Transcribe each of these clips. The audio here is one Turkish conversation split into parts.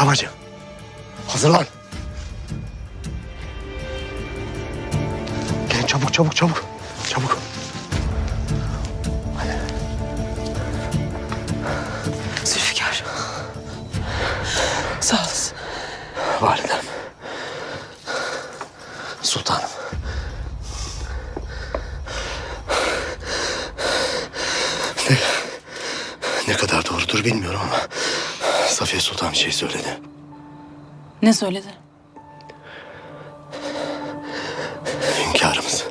Arabacı. Hazırlan. Gelin çabuk çabuk çabuk. Çabuk. Zülfikar. Sağ olasın. Validem. Sultanım. Ne, ne kadar doğrudur bilmiyorum ama Safiye Sultan bir şey söyledi. Ne söyledi? Hünkârımız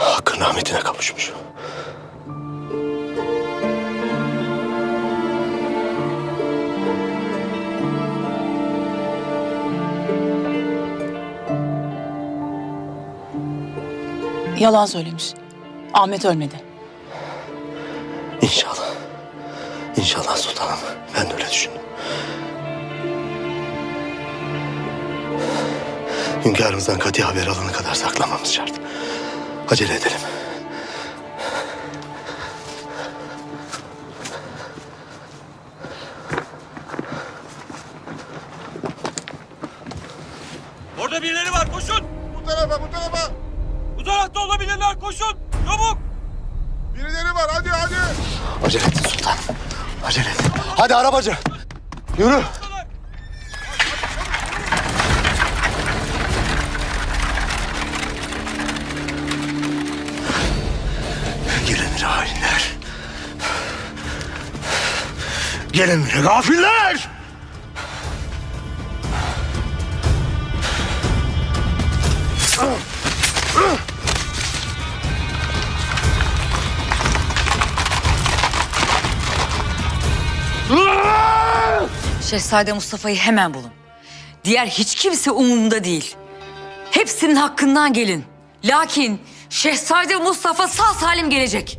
hakkın rahmetine kavuşmuş. Yalan söylemiş. Ahmet ölmedi. İnşallah. İnşallah sultanım. Ben de öyle düşündüm. Hünkârımızdan kati haber alana kadar saklamamız şart. Acele edelim. Orada birileri var koşun. Bu tarafa bu tarafa. Bu tarafta olabilirler koşun. Çabuk. Birileri var hadi hadi. Acele edin sultanım. Acele edin. Hadi arabacı. Yürü. Gelin bire hainler. Gelin bire gafiller. Şehzade Mustafa'yı hemen bulun. Diğer hiç kimse umurumda değil. Hepsinin hakkından gelin. Lakin Şehzade Mustafa sağ salim gelecek.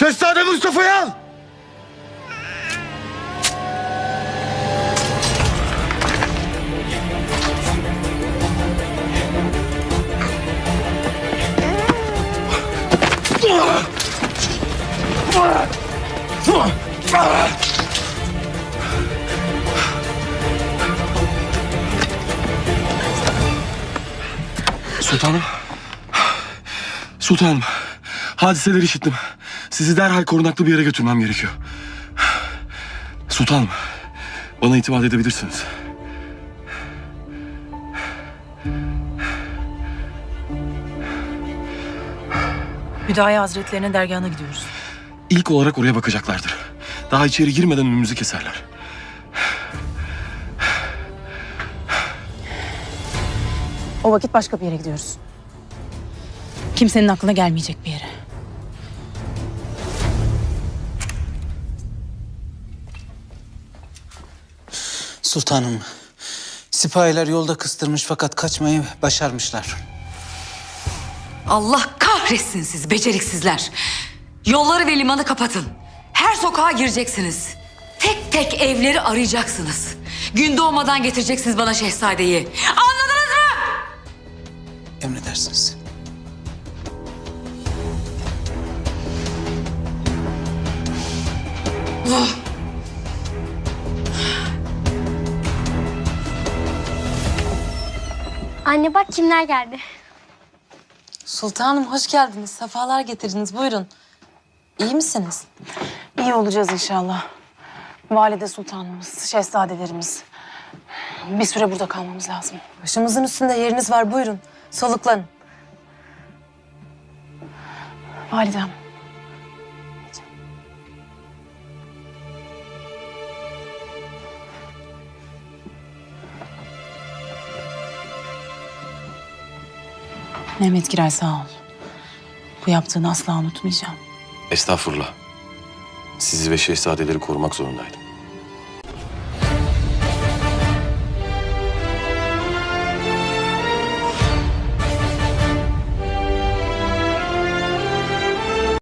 Şehzade Mustafa'yı al. Sultanım. Sultanım. Hadiseleri işittim. Sizi derhal korunaklı bir yere götürmem gerekiyor. Sultanım. Bana itimat edebilirsiniz. Hüdayi Hazretlerinin dergahına gidiyoruz. İlk olarak oraya bakacaklardır. Daha içeri girmeden önümüzü keserler. O vakit başka bir yere gidiyoruz. Kimsenin aklına gelmeyecek bir yere. Sultanım, sipahiler yolda kıstırmış fakat kaçmayı başarmışlar. Allah kahretsin siz beceriksizler. Yolları ve limanı kapatın. Her sokağa gireceksiniz. Tek tek evleri arayacaksınız. Gün doğmadan getireceksiniz bana şehzadeyi. Anladınız Anne bak kimler geldi. Sultanım hoş geldiniz. Sefalar getirdiniz. Buyurun. İyi misiniz? İyi olacağız inşallah. Valide sultanımız, şehzadelerimiz. Bir süre burada kalmamız lazım. Başımızın üstünde yeriniz var. Buyurun. Soluklanın. Validem. Mehmet Giray sağ ol. Bu yaptığını asla unutmayacağım. Estağfurullah. Sizi ve şehzadeleri korumak zorundaydım.